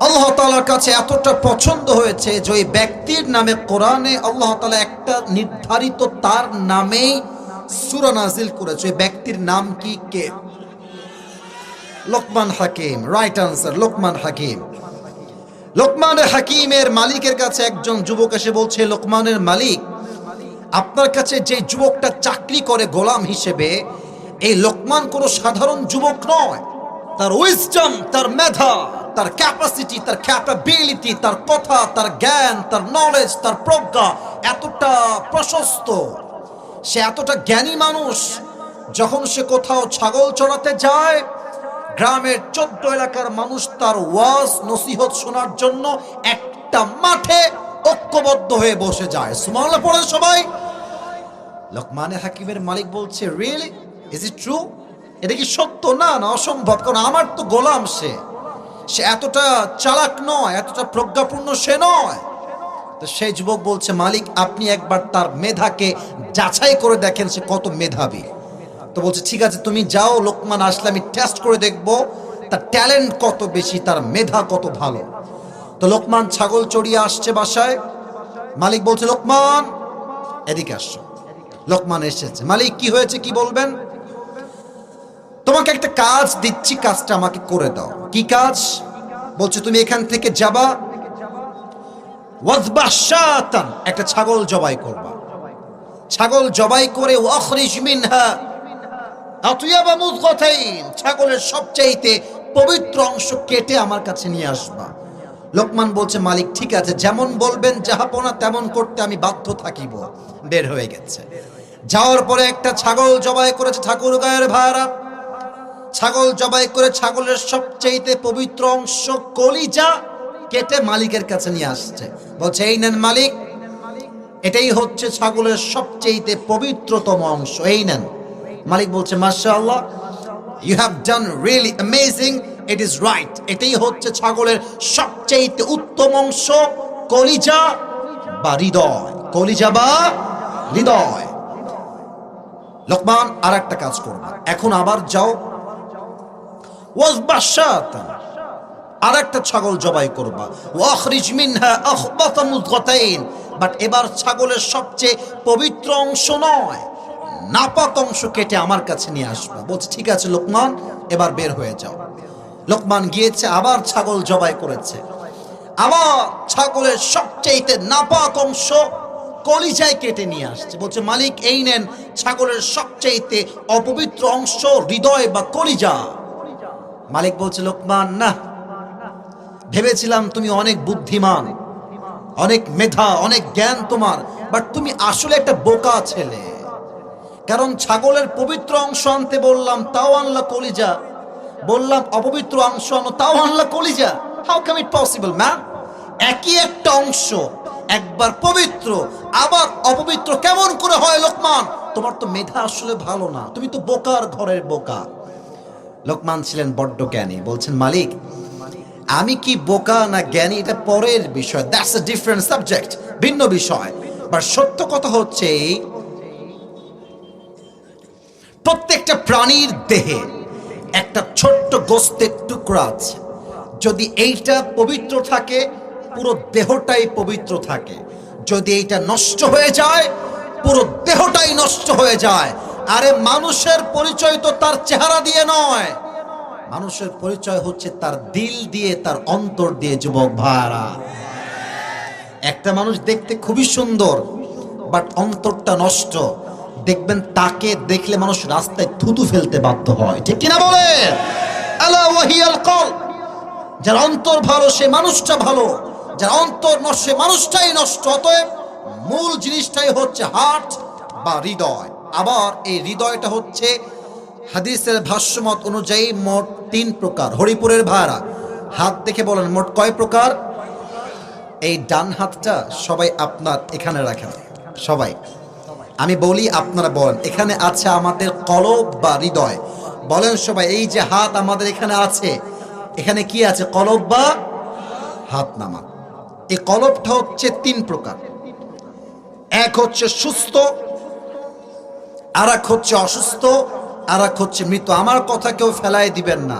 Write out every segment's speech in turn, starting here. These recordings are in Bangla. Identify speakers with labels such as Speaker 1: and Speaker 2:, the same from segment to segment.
Speaker 1: আল্লাহ তালার কাছে এতটা পছন্দ হয়েছে যে ওই ব্যক্তির নামে কোরআনে আল্লাহ তালা একটা নির্ধারিত তার নামেই সুরা নাজিল করেছে। ওই ব্যক্তির নাম কি? কে? লোকমান হাকিম। Right answer Lokman Hakim. Lokman হাকিমের মালিকের কাছে একজন যুবক এসে বলছে, লোকমানের মালিক, আপনার কাছে যে যুবকটা চাকরি করে গোলাম হিসেবে, এই লোকমান কোনো সাধারণ যুবক নয়। তার উইজডম তার মেধা, তার ক্যাপাসিটি তার ক্যাপাবিলিটি তার কথা, তার জ্ঞান, তার নলেজ তার প্রজ্ঞা এতটা প্রশস্ত। সে এতটা জ্ঞানী মানুষ, যখন সে কোথাও ছাগল চড়াতে যায়, গ্রামের চোদ্দ এলাকার মানুষ তার ওয়াজ, নসিহত শোনার জন্য একটা মাঠে ঐক্যবদ্ধ হয়ে বসে যায়। সুমাল্লা পড়ে সবাই। লোকমানে হাকিমের মালিক বলছে রিয়েলি ইজ ইট ট্রু এটা কি সত্য? না না, অসম্ভব। কারণ আমার তো গোলাম সে। সে এতটা চালাক নয়, এতটা প্রজ্ঞাপূর্ণ সে নয়। তো সেই যুবক বলছে, মালিক, আপনি একবার তার মেধাকে যাচাই করে দেখেন সে কত মেধাবী। তো বলছে, ঠিক আছে, তুমি যাও, লোকমান আসলে আমি টেস্ট করে দেখব তার ট্যালেন্ট কত বেশি, তার মেধা কত ভালো। তো লোকমান ছাগল চড়িয়ে আসছে বাসায়। মালিক বলছে, লোকমান, এদিকে আসছো লোকমান এসেছে। মালিক, কি হয়েছে, কি বলবেন? তোমাকে একটা কাজ দিচ্ছি, কাজটা আমাকে করে দাও। কি কাজ? বলছে, তুমি এখান থেকে যাবা। একটা ছাগল জবাই করবা। ছাগল জবাই করে ছাগলের সবচাইতে পবিত্র অংশ কেটে আমার কাছে নিয়ে আসবা। লোকমান বলছে, মালিক, ঠিক আছে, যেমন বলবেন যাহাপনা তেমন করতে আমি বাধ্য থাকিব। বের হয়ে গেছে। যাওয়ার পরে একটা ছাগল জবাই করেছে ঠাকুর গায়ের ভাড়া। ছাগল জবাই করে ছাগলের সবচাইতে পবিত্র অংশ কলিজা কেটে মালিকের কাছে নিয়ে আসছে। বলছে, এই নেন মালিক, এটাই হচ্ছে ছাগলের সবচেয়ে পবিত্রতম অংশ। এই নেন। মালিক বলছে মাসা আল্লাহ you have done really amazing it is right এটাই হচ্ছে ছাগলের সবচেয়ে উত্তম অংশ, কলিজা বা হৃদয়। কলিজা বা হৃদয়। লোকমান আর একটা কাজ করবে এখন আবার যাও আর একটা ছাগল জবাই করবা। বাট এবার ছাগলের সবচেয়ে পবিত্র অংশ নয়, নাপাক অংশ কেটে আমার কাছে নিয়ে আসবা। বলছে, ঠিক আছে লোকমান, এবার বের হয়ে যাও। লোকমান গিয়েছে, আবার ছাগল জবাই করেছে। আবার ছাগলের সবচেয়েতে নাপাক অংশ কলিজায় কেটে নিয়ে আসছে। বলছে, মালিক, এই নেন, ছাগলের সবচেয়েতে অপবিত্র অংশ হৃদয় বা কলিজা। মালিক বলছে, লোকমান, না। ভেবেছিলাম তুমি অনেক বুদ্ধিমান, অনেক মেধা, অনেক জ্ঞান তোমার বাট তুমি আসলে একটা বোকা ছেলে। কারণ ছাগলের পবিত্র অংশ আনতে বললাম, তাও আনলা কলিজা। বললাম, অপবিত্র অংশ আনো, তাও আনলা কলিজা। How come it possible ma'am একই একটা অংশ, একবার পবিত্র, আবার অপবিত্র। কেমন করে হয়, লোকমান? তোমার তো মেধা আসলে ভালো না। তুমি তো বোকার ঘরের বোকা। লোকমান ছিলেন বড্ড জ্ঞানী। বলছেন, মালিক, আমি কি বোকা না জ্ঞানী? এটা পরের বিষয়। দ্যাটস এ ডিফারেন্ট সাবজেক্ট ভিন্ন বিষয়। বাট সত্য কথা হচ্ছে প্রত্যেকটা প্রাণীর দেহে একটা ছোট্ট গোস্তের টুকরা আছে। যদি এইটা পবিত্র থাকে, পুরো দেহটাই পবিত্র থাকে। যদি এইটা নষ্ট হয়ে যায়, পুরো দেহটাই নষ্ট হয়ে যায়। আরে মানুষের পরিচয় তো তার চেহারা দিয়ে নয়। মানুষের পরিচয় হচ্ছে তার দিল দিয়ে, তার অন্তর দিয়ে, যুবক ভাড়া একটা মানুষ দেখতে খুবই সুন্দর, বাট অন্তরটা নষ্ট। দেখবেন তাকে দেখলে মানুষ রাস্তায় থুতু ফেলতে বাধ্য হয়। ঠিক কিনা বলে যার অন্তর ভালো, সে মানুষটা ভালো। যার অন্তর নষ্ট, সে মানুষটাই নষ্ট। অতএব মূল জিনিসটাই হচ্ছে হার্ট বা হৃদয়। আবার এই হৃদয়টা হচ্ছে হাদিসের ভাষ্যমত অনুযায়ী মোট তিন প্রকার। হরিপুরের ভাড়া। হাত দেখে বলেন, মোট কয় প্রকার? এই ডান হাতটা সবাই আপনার এখানে রাখেন। সবাই। আমি বলি আপনারা বলেন, এখানে আছে আমাদের কলব বা হৃদয়। বলেন সবাই, এই যে হাত আমাদের এখানে আছে, এখানে কি আছে, কলব বা হাত নামা? এই কলবটা হচ্ছে তিন প্রকার। এক হচ্ছে সুস্থ আর এক হচ্ছে অসুস্থ আর এক হচ্ছে মৃত। আমার কথা কেউ ফেলায় দিবেন না।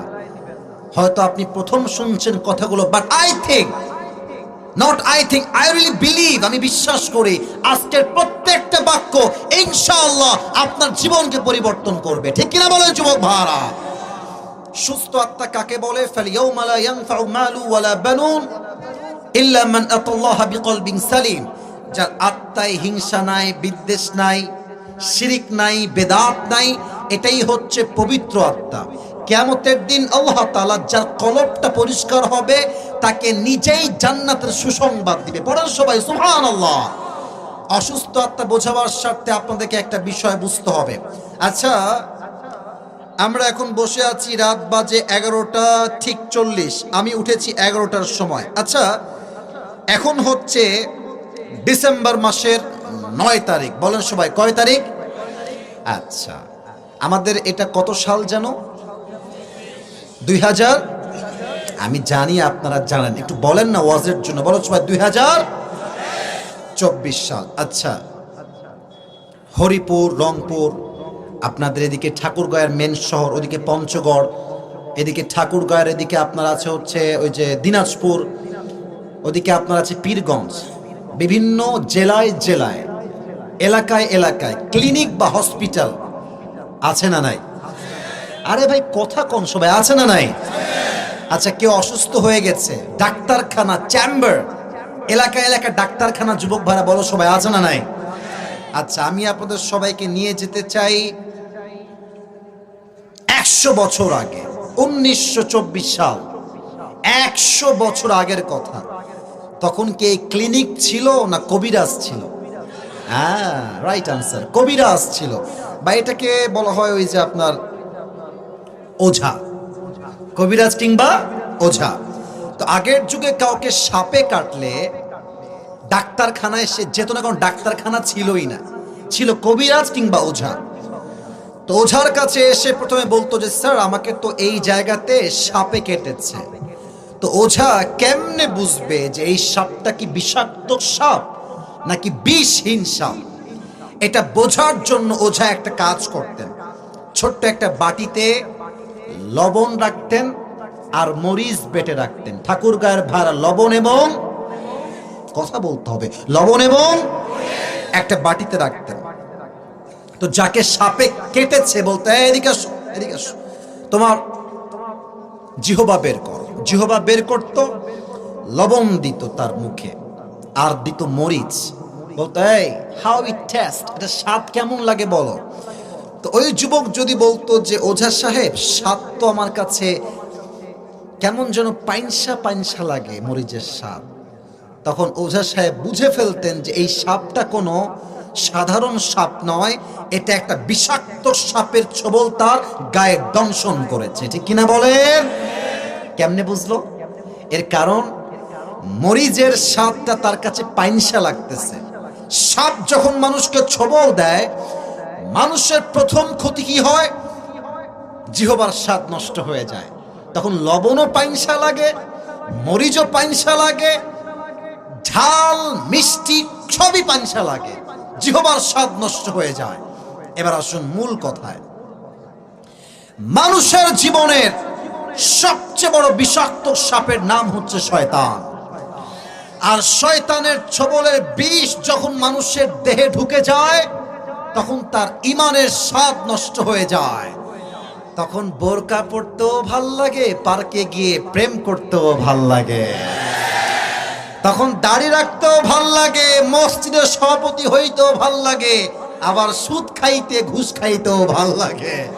Speaker 1: হয়তো আপনি প্রথম শুনছেন কথাগুলো but I think not I think I really believe আমি বিশ্বাস করি, আজকের প্রত্যেকটা বাক্য ইনশাআল্লাহ আপনার জীবনকে পরিবর্তন করবে। ঠিক কিনা বলেন যুবক ভাড়া সুস্থ আত্মা কাকে বলে? ফালিয়াউমা লা ইয়ানফাউ মালু ওয়ালা বানুন ইল্লা মান আতাল্লাহ বিকলবিন সালিম। যার আত্মায় হিংসা নাই, বিদ্বেষ নাই শিরিক নাই, বেদাত নাই, এটাই হচ্ছে পবিত্র আত্মা। কেয়ামতের দিন আল্লাহ তালা যার কলবটা পরিষ্কার হবে, তাকে নিজেই জান্নাতের সুসংবাদ দিবে। পড়েন সবাই সুহান আল্লাহ অসুস্থ আত্মা বোঝাবার স্বার্থে আপনাদেরকে একটা বিষয় বুঝতে হবে। আচ্ছা আমরা এখন বসে আছি রাত বাজে এগারোটা, ঠিক চল্লিশ। আমি উঠেছি এগারোটার সময়। আচ্ছা এখন হচ্ছে ডিসেম্বর মাসের নয় তারিখ। বলেন সবাই, কয় তারিখ? আচ্ছা। আমাদের এটা কত সাল যেন দুই হাজার? আমি জানি, আপনারা জানেন। একটু বলেন না ওয়াজের জন্য। বলো সবাই, দুই হাজার চব্বিশ সাল। আচ্ছা। হরিপুর, রংপুর, আপনাদের এদিকে ঠাকুরগাঁয়ের মেন শহর, ওদিকে পঞ্চগড়, এদিকে ঠাকুরগাঁয়ের এদিকে আপনার আছে হচ্ছে ওই যে দিনাজপুর, ওদিকে আপনার আছে পীরগঞ্জ। বিভিন্ন জেলায় জেলায় এলাকায় এলাকায়, ক্লিনিক বা হসপিটাল আছে না নাই? আরে ভাই, কথা কোন সবাই? আছে না নাই? আচ্ছা কেউ অসুস্থ হয়ে গেছে, ডাক্তারখানা চ্যাম্বার এলাকা এলাকা ডাক্তারখানা, যুবক ভাড়া, বলো সবাই, আছে না নাই? আচ্ছা আমি আপনাদের সবাইকে নিয়ে যেতে চাই একশো বছর আগে, উনিশশো চব্বিশ সাল। একশো বছর আগের কথা। তখন কি এই ক্লিনিক ছিল না কবিরাজ ছিল? হ্যাঁ রাইট আনসার কবিরাজ ছিল। বা এটাকে বলা হয় ওই যে আপনার ওঝা। কবিরাজ কিংবা ওঝা। তো আগের যুগে কাউকে সাপে কাটলে ডাক্তারখানায় সে যেত না, কারণ ডাক্তারখানা ছিলই না। ছিল কবিরাজ কিংবা ওঝা। তো ওঝার কাছে এসে প্রথমে বলতো যে, স্যার, আমাকে তো এই জায়গাতে সাপে কেটেছে। তো ওঝা কেমনে বুঝবে যে এই সাপটা কি বিষাক্ত সাপ? নাকি বিষহীন সাপ এটা বোঝার জন্য ওঝা একটা কাজ করতেন। ছোট্ট একটা বাটিতে লবণ রাখতেন আর মরিচ বেটে রাখতেন। ঠাকুর গায়ের ভাড়া লবণ এবং কথা বলতে হবে। লবণ এবং একটা বাটিতে রাখতেন। তো যাকে সাপে কেটেছে বলতে এদিকে আসো এদিকে আসো। তোমার জিহবা বের কর। জিহবা বের করতো, লবণ দিত তার মুখে। আর দিত মরিচ। বলতো, এই হাউ ইট টেস্ট এটা স্বাদ কেমন লাগে বলো? তো ওই যুবক যদি বলতো যে, ওঝা সাহেব, স্বাদ তো আমার কাছে কেমন যেন পাইনসা পাইনসা লাগে, মরিচের স্বাদ। তখন ওঝা সাহেব বুঝে ফেলতেন যে, এই সাপটা কোনো সাধারণ সাপ নয়, এটা একটা বিষাক্ত সাপের ছবল তার গায়ে দংশন করেছে। ঠিক কিনা বলেন? কেমনে বুঝলো? এর কারণ, মরিচের স্বাদটা তার কাছে পাইনসা লাগতেছে। সাপ যখন মানুষকে ছবল দেয়, মানুষের প্রথম ক্ষতি কি হয়? জিহবার স্বাদ নষ্ট হয়ে যায়। তখন লবণও পাইনসা লাগে, মরিচও পাইনসা লাগে, ঝাল, মিষ্টি সবই পানসা লাগে। জিহবার স্বাদ নষ্ট হয়ে যায়। এবার আসুন মূল কথায়। মানুষের জীবনের সবচেয়ে বড় বিষাক্ত সাপের নাম হচ্ছে শয়তান। আর শয়তানের ছবলের বিষ যখন মানুষের দেহে ঢুকে যায়, তখন তার ইমানের স্বাদ নষ্ট হয়ে যায়। তখন বোরকা পড়তেও ভালো লাগে, পার্কে গিয়ে প্রেম করতেও ভালো লাগে। তখন দাড়ি রাখতেও ভালো লাগে, মসজিদের সভাপতি হইতেও ভালো লাগে, আবার সুদ খাইতে, ঘুষ খাইতেও ভালো লাগে।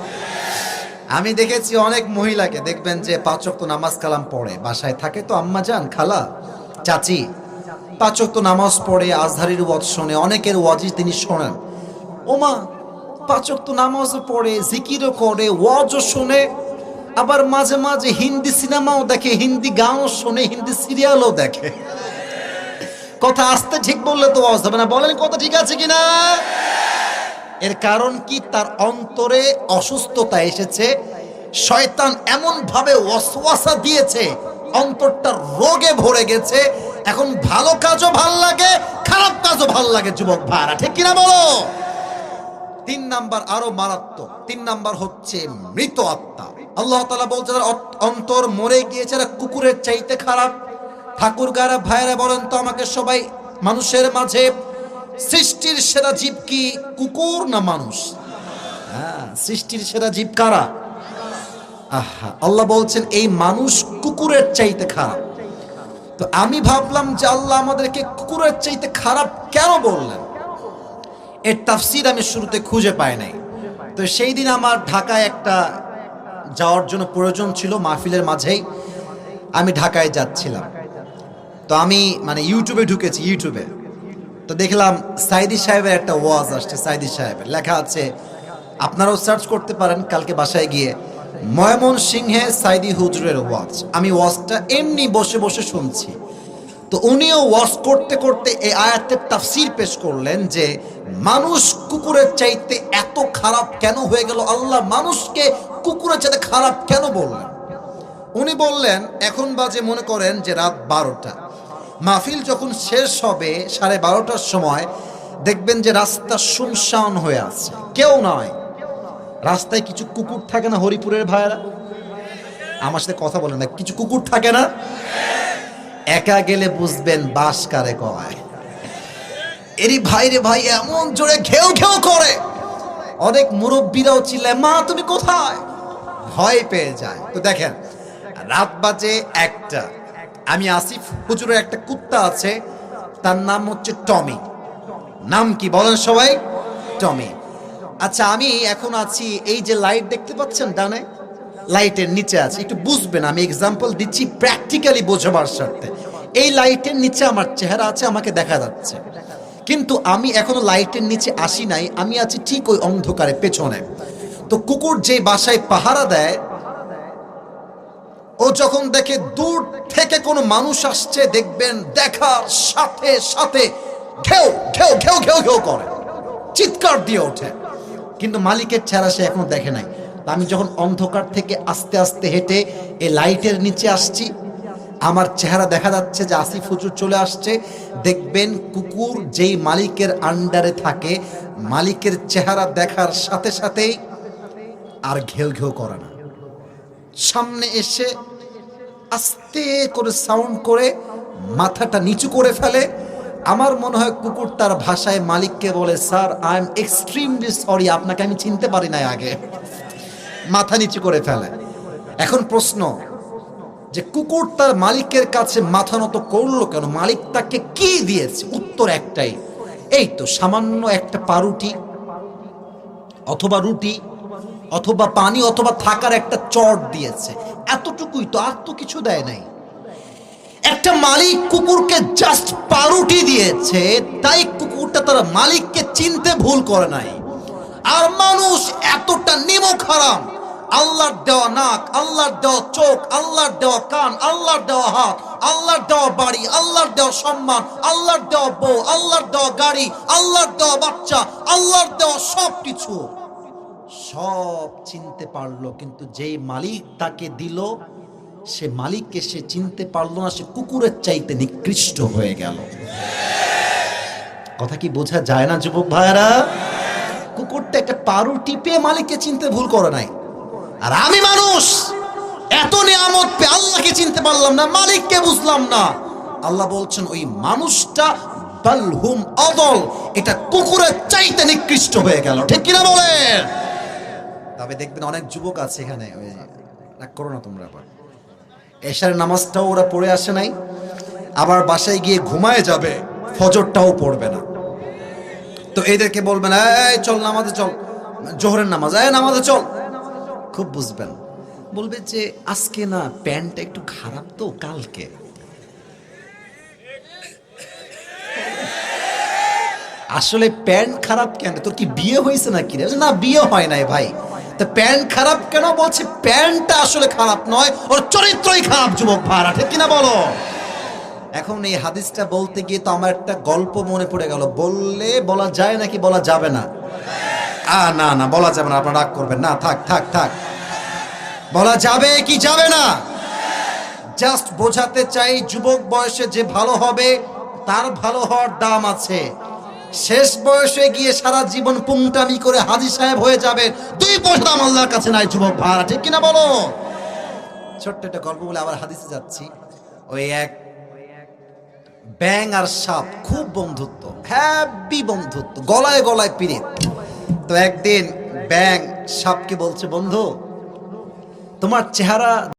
Speaker 1: আমি দেখেছি অনেক মহিলাকে, দেখবেন যে পাঁচক তো নামাজ কালাম পড়ে, বাসায় থাকে তো আম্মা যান, খালা। চাচি। পাঁচক তো নামাজ পড়ে আজহারির ওয়াজ শোনে, অনেকের ওয়াজই তিনি শোনেন। ওমা পাঁচক তো নামাজও পড়ে, জিকিরও করে, ওয়াজও শোনে, আবার মাঝে মাঝে হিন্দি সিনেমাও দেখে, হিন্দি গানও শোনে, হিন্দি সিরিয়ালও দেখে। কথা আসতে ঠিক বললে তো ওয়াজ হবে না। বলেন কথা ঠিক আছে কিনা? এর কারণ কি? তার অন্তরে অসুস্থতা এসেছে। শয়তান এমন ভাবে ওয়াসওয়াসা দিয়েছে অন্তরটা রোগে ভরে গেছে। এখন ভালো কাজও ভালো লাগে, খারাপ কাজও ভালো লাগে, যুবক ভাড়া ঠিক কিনা বলো? তিন নাম্বার আরও মারাত্মক। তিন নাম্বার হচ্ছে মৃত আত্মা। আল্লাহ তালা বলছে তার অন্তর মরে গিয়েছে কুকুরের চাইতে খারাপ ঠাকুর গারা ভাইরা বলেন তো আমাকে সবাই, মানুষের মাঝে সৃষ্টির সেরা জীব কি কুকুর না মানুষ? হ্যাঁ সৃষ্টির সেরা জীব কারা? আহা, আল্লাহ বলছেন, এই মানুষ কুকুরের চাইতে খারাপ। তো আমি ভাবলাম যে আল্লাহ আমাদেরকে কুকুরের চাইতে খারাপ কেন বললেন? এর তাফসির আমি শুরুতে খুঁজে পাই নাই। তো সেই দিন আমার ঢাকায় একটা যাওয়ার জন্য প্রয়োজন ছিল মাহফিলের মাঝেই। আমি ঢাকায় যাচ্ছিলাম। তো আমি মানে ইউটিউবে ঢুকেছি, ইউটিউবে। তো দেখলাম সাইদি সাহেবের একটা ওয়াজ আসছে, সাইদি সাহেবের। লেখা আছে, আপনারাও সার্চ করতে পারেন, কালকে বাসায় গিয়ে ময়মন সিংহে সাইদি হুজুরের ওয়াজ। আমি ওয়াজটা এমনি বসে বসে শুনছি। তো উনিও ওয়াজ করতে করতে এই আয়াতের তাফসির পেশ করলেন যে, মানুষ কুকুরের চাইতে এত খারাপ কেন হয়ে গেল? আল্লাহ মানুষকে কুকুরের চাইতে খারাপ কেন বললেন? উনি বললেন, এখন বাজে মনে করেন যে রাত বারোটা। মাহফিল যখন শেষ হবে সাড়ে বারোটার সময়, দেখবেন যে রাস্তা শুনশান হয়ে আছে। কেউ নয় রাস্তায় কিছু কুকুর থাকে না হরিপুরের ভাইয়েরা? আমার সাথে কথা বলেন না, কিছু কুকুর থাকে না? একা গেলে বুঝবেন বাস কারে কয়। এরই ভাই রে ভাই এমন জোরে ঘেউ ঘেউ করে। অনেক মুরব্বীরাও চিল্লায়, মা, তুমি কোথায়? ভয় পেয়ে যায়। তো দেখেন, রাত বাজে একটা। আমি আসিফ, হুজুরের একটা কুত্তা আছে, তার নাম হচ্ছে টমি। নাম কি বলেন সবাই? টমি। আচ্ছা আমি এখন আছি এই যে লাইট দেখতে পাচ্ছেন ডানে? লাইটের নিচে আছে। একটু বুঝবেন, আমি এক্সাম্পল দিচ্ছি প্র্যাকটিক্যালি বোঝাবার স্বার্থে এই লাইটের নিচে আমার চেহারা আছে, আমাকে দেখা যাচ্ছে। কিন্তু আমি এখনও লাইটের নিচে আসি নাই, আমি আছি ঠিক ওই অন্ধকারে, পেছনে। তো কুকুর যে বাসায় পাহারা দেয়, ও যখন দেখে দূর থেকে কোনো মানুষ আসছে, দেখবেন দেখার সাথে সাথে ঘেউ ঘেউ ঘেউ ঘেউ ঘেউ করে। চিৎকার দিয়ে ওঠে। কিন্তু মালিকের চেহারা সে এখনও দেখে নাই। আমি যখন অন্ধকার থেকে আস্তে আস্তে হেঁটে এই লাইটের নিচে আসছি, আমার চেহারা দেখা যাচ্ছে যে আসিফ হুজুর চলে আসছে। দেখবেন কুকুর যেই মালিকের আন্ডারে থাকে, মালিকের চেহারা দেখার সাথে সাথেই আর ঘেউ ঘেউ করে না। সামনে এসে আস্তে করে সাউন্ড করে মাথাটা নিচু করে ফেলে আমার মনে হয় কুকুর তার ভাষায় মালিককে বলে, sir I am extremely sorry আপনাকে আমি চিনতে পারি নাই আগে। মাথা নিচু করে ফেলে। এখন প্রশ্ন, যে কুকুর তার মালিকের কাছে মাথা নত করল কেন? মালিক তাকে কি দিয়েছে? উত্তর একটাই, এই তো সামান্য একটা পাউরুটি অথবা রুটি, অথবা পানি, অথবা থাকার একটা চট দিয়েছে। এতটুকুই তো আর তো কিছু দেয় নাই। একটা মালিক কুকুরকে জাস্ট পাউরুটি দিয়েছে তাই কুকুরটা তার মালিককে চিনতে ভুল করে নাই আর মানুষ এতটা নিমক হারাম আল্লাহর দেওয়া নাক আল্লাহর দেওয়া চোখ আল্লাহর দেওয়া কান আল্লাহর দেওয়া হাত আল্লাহর দেওয়া বাড়ি আল্লাহর দেওয়া সম্মান আল্লাহর দেওয়া বউ আল্লাহর দেওয়া গাড়ি আল্লাহর দেওয়া বাচ্চা আল্লাহর দেওয়া সব কিছু সব চিনতে পারল কিন্তু যেই মালিক তাকে দিল সে মালিককে সে চিনতে পারল না, সে কুকুরের চাইতে নিকৃষ্ট হয়ে গেল। কথা কি বোঝা যায় না, যুবক ভাইরা কুকুরটা একটা পারু টিপে মালিককে চিনতে ভুল করে নাই। আর আমি মানুষ, এত নিয়ামত পেয়ে আল্লাহকে চিনতে পারলাম না, মালিককে বুঝলাম না। আল্লাহ বলছেন, ওই মানুষটা বালহুম অদল এটা কুকুরের চাইতে নিকৃষ্ট হয়ে গেল। ঠিক কিনা বলেন? তবে দেখবেন অনেক যুবক আছে এখানে রাগ করো না তোমরা আবার। এশার নামাজটাও ওরা পড়ে আসে নাই, আবার বাসায় গিয়ে ঘুমায় যাবে, ফজরটাও পড়বে না। তো এদেরকে বলবেন, এই, চল নামাজে চল, জোহরের নামাজ, এই, নামাজে চল। খুব বুঝবেন। বলবে যে, আজকে না, প্যান্টটা একটু খারাপ তো, কালকে। আসলে প্যান্ট খারাপ কেন? তোর কি বিয়ে হয়েছে নাকি? না, বিয়ে হয় নাই ভাই। তো প্যান্ট খারাপ কেন? বলছে, প্যান্টটা আসলে খারাপ নয়, ওর চরিত্রই খারাপ, যুবক ভাড়া ঠিক কিনা বলো? এখন এই হাদিসটা বলতে গিয়ে তো আমার একটা গল্প মনে পড়ে গেল। বললে বলা যায় নাকি বলা যাবে না? আ, না না, বলা যাবে না, আপনারা রাগ করবেন। না, থাক থাক থাক। বলা যাবে কি যাবে না? জাস্ট বোঝাতে চাই, যুবক বয়সে যে ভালো হবে, তার ভালো হওয়ার দাম আছে। শেষ বয়সে গিয়ে সারা জীবন পুংটামি করে হাজি সাহেব হয়ে যাবে। দুই পয়সা আল্লাহর কাছে নাই, যুবক ভাড়া ঠিক কিনা বলো? ছোট্ট একটা গল্প বলে আবার হাদিসে যাচ্ছি। ওই এক ব্যাং আর সাপ, খুব বন্ধুত্ব হ্যাপি বন্ধুত্ব, গলায় গলায় পিরিত তো একদিন ব্যাং সাপকে বলছে, বন্ধু, তোমার চেহারা